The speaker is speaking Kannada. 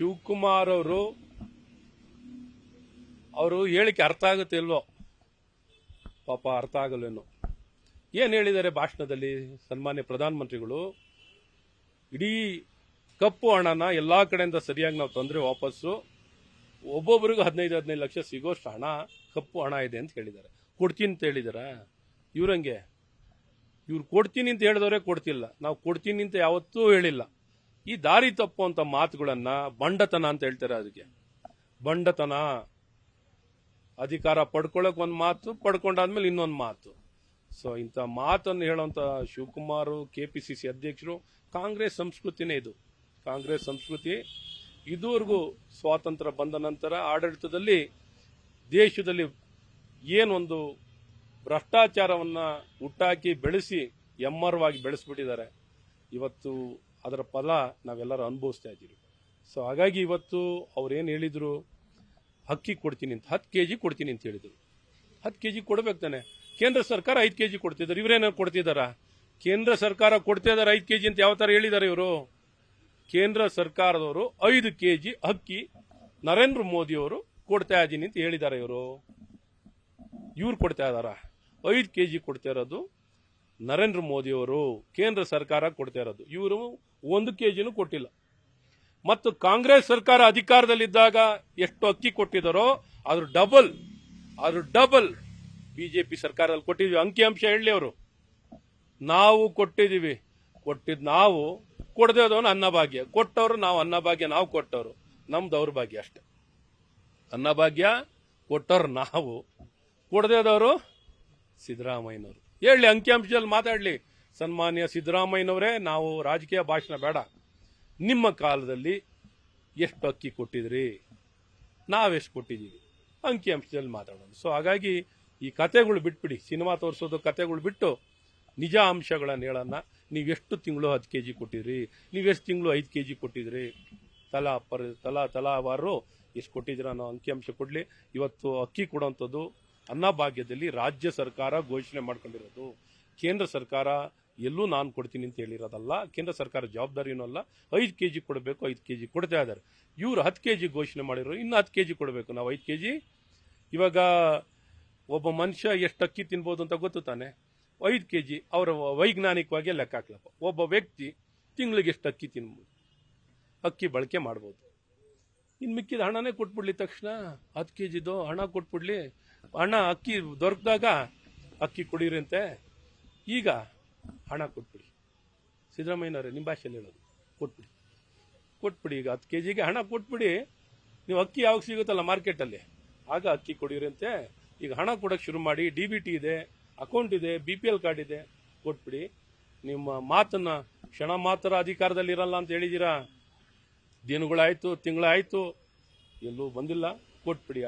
ಶಿವಕುಮಾರ್ ಅವರು ಅವರು ಹೇಳಿಕೆ ಅರ್ಥ ಆಗುತ್ತೆ ಇಲ್ವೋ? ಪಾಪ ಅರ್ಥ ಆಗಲ್ವೇನೋ? ಏನು ಹೇಳಿದ್ದಾರೆ ಭಾಷಣದಲ್ಲಿ ಸನ್ಮಾನ್ಯ ಪ್ರಧಾನಮಂತ್ರಿಗಳು? ಇಡೀ ಕಪ್ಪು ಹಣನ ಎಲ್ಲಾ ಕಡೆಯಿಂದ ಸರಿಯಾಗಿ ನಾವು ತಂದ್ರೆ ವಾಪಸ್ಸು ಒಬ್ಬೊಬ್ಬರಿಗೂ ಹದಿನೈದು ಹದಿನೈದು ಲಕ್ಷ ಸಿಗೋಷ್ಟು ಹಣ ಕಪ್ಪು ಹಣ ಇದೆ ಅಂತ ಹೇಳಿದ್ದಾರೆ. ಕೊಡ್ತೀನಿ ಅಂತ ಹೇಳಿದಾರ? ಇವ್ರಂಗೆ? ಇವ್ರು ಕೊಡ್ತೀನಿ ಅಂತ ಹೇಳಿದವರೇ ಕೊಡ್ತಿಲ್ಲ. ನಾವು ಕೊಡ್ತೀನಿ ಅಂತ ಯಾವತ್ತೂ ಹೇಳಿಲ್ಲ. ಈ ದಾರಿ ತಪ್ಪು ಅಂತ ಮಾತುಗಳನ್ನ ಬಂಡತನ ಅಂತ ಹೇಳ್ತಾರೆ ಅದಕ್ಕೆ. ಬಂಡತನ. ಅಧಿಕಾರ ಪಡ್ಕೊಳ್ಳೋಕೆ ಒಂದು ಮಾತು, ಪಡ್ಕೊಂಡಾದ್ಮೇಲೆ ಇನ್ನೊಂದು ಮಾತು. ಸೊ ಇಂಥ ಮಾತನ್ನು ಹೇಳುವಂತ Shivakumar K P C C ಅಧ್ಯಕ್ಷರು, ಕಾಂಗ್ರೆಸ್ ಸಂಸ್ಕೃತಿನೇ ಇದು. ಕಾಂಗ್ರೆಸ್ ಸಂಸ್ಕೃತಿ ಇದುವರೆಗೂ ಸ್ವಾತಂತ್ರ್ಯ ಬಂದ ನಂತರ ಆಡಳಿತದಲ್ಲಿ ದೇಶದಲ್ಲಿ ಏನೊಂದು ಭ್ರಷ್ಟಾಚಾರವನ್ನ ಹುಟ್ಟಾಕಿ ಬೆಳೆಸಿ ಎಮ್ಮರವಾಗಿ ಬೆಳೆಸ್ಬಿಟ್ಟಿದ್ದಾರೆ. ಇವತ್ತು ಅದರ ಫಲ ನಾವೆಲ್ಲರೂ ಅನುಭವಿಸ್ತಾ ಇದ್ದೀವಿ. ಸೊ ಹಾಗಾಗಿ ಇವತ್ತು ಅವ್ರೇನು ಹೇಳಿದ್ರು? ಅಕ್ಕಿ ಕೊಡ್ತೀನಿ ಅಂತ, ಹತ್ತು ಕೆ ಜಿ ಕೊಡ್ತೀನಿ ಅಂತ ಹೇಳಿದರು. ಹತ್ತು ಕೆ ಜಿ ಕೊಡ್ಬೇಕು ತಾನೆ. ಕೇಂದ್ರ ಸರ್ಕಾರ ಐದು ಕೆ ಜಿ ಕೊಡ್ತಿದ್ದಾರೆ. ಇವರೇನಾರು ಕೊಡ್ತಿದ್ದಾರಾ? ಕೇಂದ್ರ ಸರ್ಕಾರ ಕೊಡ್ತಾ ಇದಾರೆ ಐದು ಕೆ ಜಿ ಅಂತ ಯಾವ ಥರ ಹೇಳಿದ್ದಾರೆ ಇವರು? ಕೇಂದ್ರ ಸರ್ಕಾರದವರು ಐದು ಕೆ ಜಿ ಅಕ್ಕಿ ನರೇಂದ್ರ ಮೋದಿ ಅವರು ಕೊಡ್ತಾ ಇದ್ದೀನಿ ಅಂತ ಹೇಳಿದ್ದಾರೆ ಇವರು. ಇವ್ರು ಕೊಡ್ತಾ ಇದಾರ ಐದು ಕೆ ಜಿ ಕೊಡ್ತಾ ಇರೋದು ನರೇಂದ್ರ ಮೋದಿ ಅವರು ಕೇಂದ್ರ ಸರ್ಕಾರ ಕೊಡ್ತಾ ಇರೋದು. ಇವರು ಒಂದು ಕೆ ಜಿನೂ ಕೊಟ್ಟಿಲ್ಲ. ಮತ್ತು ಕಾಂಗ್ರೆಸ್ ಸರ್ಕಾರ ಅಧಿಕಾರದಲ್ಲಿದ್ದಾಗ ಎಷ್ಟು ಅಕ್ಕಿ ಕೊಟ್ಟಿದ್ದಾರೋ ಅದ್ರ ಡಬಲ್ ಅದ್ರ ಡಬಲ್ ಬಿಜೆಪಿ ಸರ್ಕಾರದಲ್ಲಿ ಕೊಟ್ಟಿದ್ವಿ. ಅಂಕಿಅಂಶ ಹೇಳಿ ಅವರು. ನಾವು ಕೊಟ್ಟಿದ್ದೀವಿ. ಕೊಟ್ಟಿದ್ದು ನಾವು ಕೊಡದೇ ಅದವನು ಅನ್ನಭಾಗ್ಯ. ಕೊಟ್ಟವರು ನಾವು ಅನ್ನಭಾಗ್ಯ, ನಾವು ಕೊಟ್ಟವರು. ನಮ್ಮ ದೌರ್ಭಾಗ್ಯ ಅಷ್ಟೆ. ಅನ್ನಭಾಗ್ಯ, ಕೊಟ್ಟವ್ರು ನಾವು. ಕೊಡದೇದವರು ಸಿದ್ದರಾಮಯ್ಯನವರು. ಹೇಳಿ ಅಂಕಿಅಂಶದಲ್ಲಿ ಮಾತಾಡಲಿ. ಸನ್ಮಾನ್ಯ ಸಿದ್ದರಾಮಯ್ಯನವರೇ, ನಾವು ರಾಜಕೀಯ ಭಾಷಣ ಬೇಡ. ನಿಮ್ಮ ಕಾಲದಲ್ಲಿ ಎಷ್ಟು ಅಕ್ಕಿ ಕೊಟ್ಟಿದ್ರಿ? ನಾವೆಷ್ಟು ಕೊಟ್ಟಿದ್ದೀವಿ? ಅಂಕಿಅಂಶದಲ್ಲಿ ಮಾತಾಡೋಣ. ಸೊ ಹಾಗಾಗಿ ಈ ಕತೆಗಳು ಬಿಟ್ಬಿಡಿ. ಸಿನಿಮಾ ತೋರಿಸೋದು ಕತೆಗಳು ಬಿಟ್ಟು ನಿಜ ಅಂಶಗಳನ್ನು ಹೇಳೋಣ. ನೀವೆಷ್ಟು ತಿಂಗಳು ಹತ್ತು ಕೆ ಜಿ ಕೊಟ್ಟಿದ್ರಿ ನೀವೆಷ್ಟು ತಿಂಗಳು ಐದು ಕೆ ಜಿ ಕೊಟ್ಟಿದ್ರಿ? ತಲಾ ಪರ್, ತಲಾ ತಲಾವಾರು ಎಷ್ಟು ಕೊಟ್ಟಿದ್ದೀರ ಅನ್ನೋ ಅಂಕಿಅಂಶ ಕೊಡಲಿ. ಇವತ್ತು ಅಕ್ಕಿ ಕೊಡುವಂಥದ್ದು ಅನ್ನಭಾಗ್ಯದಲ್ಲಿ ರಾಜ್ಯ ಸರ್ಕಾರ ಘೋಷಣೆ ಮಾಡ್ಕೊಂಡಿರೋದು. ಕೇಂದ್ರ ಸರ್ಕಾರ ಎಲ್ಲೂ ನಾನು ಕೊಡ್ತೀನಿ ಅಂತ ಹೇಳಿರೋದಲ್ಲ. ಕೇಂದ್ರ ಸರ್ಕಾರ ಜವಾಬ್ದಾರಿನೂ ಅಲ್ಲ. ಐದು ಕೆ ಜಿ ಕೊಡಬೇಕು, ಐದು ಕೆ ಜಿ ಕೊಡ್ತಾ ಇದ್ದಾರೆ. ಇವರು ಹತ್ತು ಕೆ ಜಿ ಘೋಷಣೆ ಮಾಡಿರೋ ಇನ್ನು ಹತ್ತು ಕೆ ಜಿ ಕೊಡಬೇಕು. ನಾವು ಐದು ಕೆ ಜಿ ಇವಾಗ ಒಬ್ಬ ಮನುಷ್ಯ ಎಷ್ಟು ಅಕ್ಕಿ ತಿನ್ಬೋದು ಅಂತ ಗೊತ್ತು ತಾನೆ? ಐದು ಕೆ ಜಿ ಅವರ ವೈಜ್ಞಾನಿಕವಾಗಿ ಲೆಕ್ಕ ಹಾಕ್ಲಪ್ಪ. ಒಬ್ಬ ವ್ಯಕ್ತಿ ತಿಂಗಳಿಗೆ ಎಷ್ಟು ಅಕ್ಕಿ ತಿನ್ಬೋದು ಅಕ್ಕಿ ಬಳಕೆ ಮಾಡ್ಬೋದು. ಇನ್ನು ಮಿಕ್ಕಿದ ಹಣನೇ ಕೊಟ್ಬಿಡ್ಲಿ ತಕ್ಷಣ. ಹತ್ತು ಕೆ ಜಿದು ಹಣ ಕೊಟ್ಬಿಡ್ಲಿ. ಹಣ ಅಕ್ಕಿ ದೊರಕಿದಾಗ ಅಕ್ಕಿ ಕುಡೀರಂತೆ, ಈಗ ಹಣ ಕೊಟ್ಬಿಡಿ. ಸಿದ್ದರಾಮಯ್ಯನವರೇ ನಿಮ್ಮ ಭಾಷೆಯಲ್ಲಿ ಹೇಳೋದು. ಕೊಟ್ಬಿಡಿ. ಕೊಟ್ಬಿಡಿ, ಈಗ ಹತ್ತು ಕೆ ಜಿಗೆ ಹಣ ಕೊಟ್ಬಿಡಿ. ನೀವು ಅಕ್ಕಿ ಯಾವಾಗ ಸಿಗುತ್ತಲ್ಲ ಮಾರ್ಕೆಟಲ್ಲಿ, ಆಗ ಅಕ್ಕಿ ಕೊಡಿರಂತೆ. ಈಗ ಹಣ ಕೊಡೋಕೆ ಶುರು ಮಾಡಿ ಡಿ ಬಿ ಟಿ ಇದೆ, ಅಕೌಂಟ್ ಇದೆ ಬಿ ಪಿ ಎಲ್ ಕಾರ್ಡ್ ಇದೆ, ಕೊಟ್ಬಿಡಿ. ನಿಮ್ಮ ಮಾತನ್ನ ಕ್ಷಣ ಮಾತ್ರ ಅಧಿಕಾರದಲ್ಲಿ ಇರಲ್ಲ ಅಂತ ಹೇಳಿದ್ದೀರಾ ದಿನಗಳಾಯ್ತು, ತಿಂಗಳಾಯ್ತು, ಎಲ್ಲೂ ಬಂದಿಲ್ಲ, ಕೊಟ್ಬಿಡಿ.